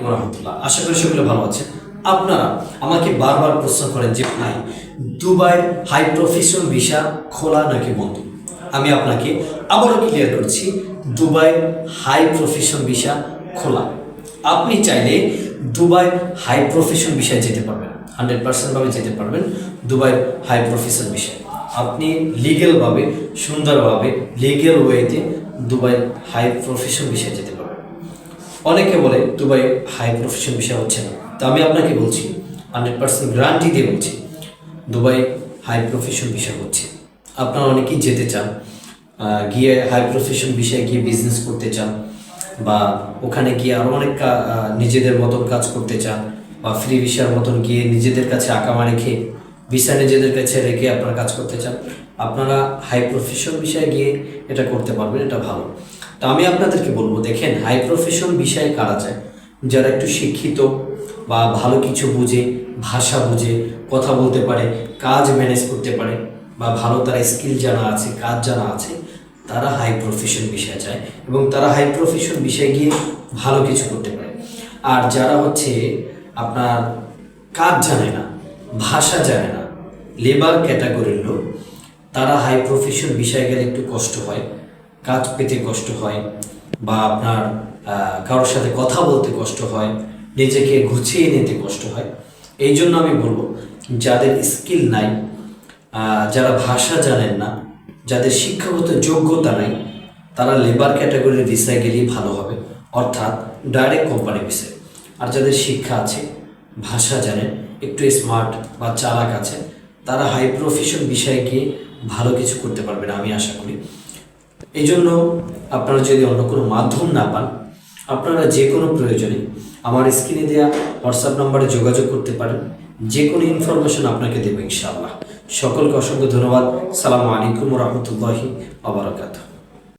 রহমতুল্লাহ, আশা করি সকলে ভালো আছেন। আপনারা আমাকে বারবার প্রশ্ন করেন যে, ভাই, দুবাইয়ের হাই প্রফেশন ভিসা খোলা নাকি বন্ধ? আমি আপনাকে আবারও ক্লিয়ার করছি, দুবাইয়ের হাই প্রফেশন ভিসা খোলা। আপনি চাইলে দুবাই হাই প্রফেশন বিষয়ে যেতে পারবেন। হান্ড্রেড পার্সেন্টভাবে যেতে পারবেন দুবাই হাই প্রফেশন বিষয়ে আপনি লিগেলভাবে সুন্দরভাবে লিগেল ওয়েতে দুবাই হাই প্রফেশন বিষয়ে যেতে পারবেন। অনেকে বলে দুবাই হাই প্রফেশন বিষয় হচ্ছে না। তো আমি আপনাকে বলছি হান্ড্রেড পার্সেন্ট গ্যারান্টি দিয়ে বলছি, দুবাই হাই প্রফেশন বিষয় হচ্ছে। আপনারা অনেকেই যেতে চান গিয়ে হাই প্রফেশন বিষয়ে গিয়ে বিজনেস করতে চান, বা ওখানে গিয়ে আরও অনেক নিজেদের মতন কাজ করতে চান, বা ফ্রি ভিসার মতন গিয়ে নিজেদের কাছে আঁকামা রেখে ভিসা নিজেদের কাছে রেখে আপনারা কাজ করতে চান, আপনারা হাই প্রফেশন বিষয়ে গিয়ে এটা করতে পারবেন, এটা ভালো। তো আমি আপনাদেরকে বলব, দেখেন হাই প্রফেশন বিষয়ে কারা যায়? যারা একটু শিক্ষিত বা ভালো কিছু বুঝে, ভাষা বুঝে, কথা বলতে পারে, কাজ ম্যানেজ করতে পারে, বা ভালো তারা স্কিল জানা আছে, কাজ জানা আছে, তারা হাই প্রফেশন বিষয়ে যায় এবং তারা হাই প্রফেশন বিষয়ে গিয়ে ভালো কিছু করতে পারে। আর যারা হচ্ছে আপনার কাজ জানে না, ভাষা জানে না লেবার ক্যাটাগরির লোক, তারা হাই প্রফেশন বিষয়ে গেলে একটু কষ্ট হয়। কাজ পেতে কষ্ট হয় বা আপনার কারোর সাথে কথা বলতে কষ্ট হয়, নিজেকে গুছিয়ে নিতে কষ্ট হয়। এই জন্য আমি বলব, যাদের স্কিল নাই যারা ভাষা জানেন না, যাদের শিক্ষাগত যোগ্যতা নাই, তারা লেবার ক্যাটাগরির ভিসায় গেলেই ভালো হবে, অর্থাৎ ডাইরেক্ট কোম্পানি ভিসায় আর যাদের শিক্ষা আছে, ভাষা জানেন, একটু স্মার্ট বা চালাক আছে, তারা হাই প্রফেশন বিষয়ে গিয়ে ভালো কিছু করতে পারবেন আমি আশা করি। এই জন্য আপনারা যদি অন্য কোনো মাধ্যম না পান, আপনারা যে কোনো প্রয়োজনে আমার স্ক্রিনে দেওয়া হোয়াটসঅ্যাপ নম্বরে যোগাযোগ করতে পারেন। যে কোনো ইনফরমেশন আপনাকে দেবো ইনশাআল্লাহ। সকলকে অসংখ্য ধন্যবাদ। সালামু আলাইকুম রহমতুল্লাহি আবরাকাতুহ